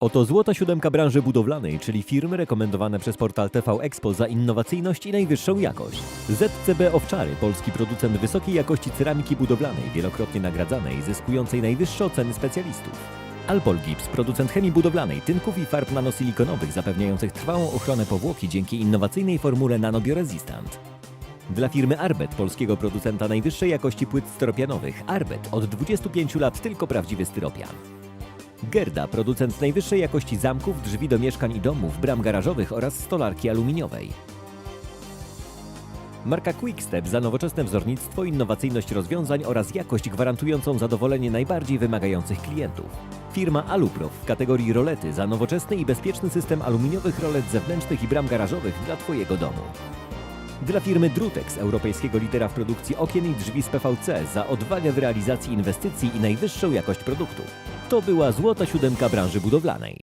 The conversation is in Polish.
Oto złota siódemka branży budowlanej, czyli firmy rekomendowane przez portal TV Expo za innowacyjność i najwyższą jakość. ZCB Owczary, polski producent wysokiej jakości ceramiki budowlanej, wielokrotnie nagradzanej, zyskującej najwyższe oceny specjalistów. Alpol Gips, producent chemii budowlanej, tynków i farb nanosilikonowych zapewniających trwałą ochronę powłoki dzięki innowacyjnej formule Nanobioresistant. Dla firmy Arbet, polskiego producenta najwyższej jakości płyt styropianowych, Arbet od 25 lat tylko prawdziwy styropian. Gerda, producent najwyższej jakości zamków, drzwi do mieszkań i domów, bram garażowych oraz stolarki aluminiowej. Marka Quickstep za nowoczesne wzornictwo, innowacyjność rozwiązań oraz jakość gwarantującą zadowolenie najbardziej wymagających klientów. Firma Aluprof w kategorii rolety za nowoczesny i bezpieczny system aluminiowych rolet zewnętrznych i bram garażowych dla Twojego domu. Dla firmy Drutex, europejskiego lidera w produkcji okien i drzwi z PVC, za odwagę w realizacji inwestycji i najwyższą jakość produktu. To była złota siódemka branży budowlanej.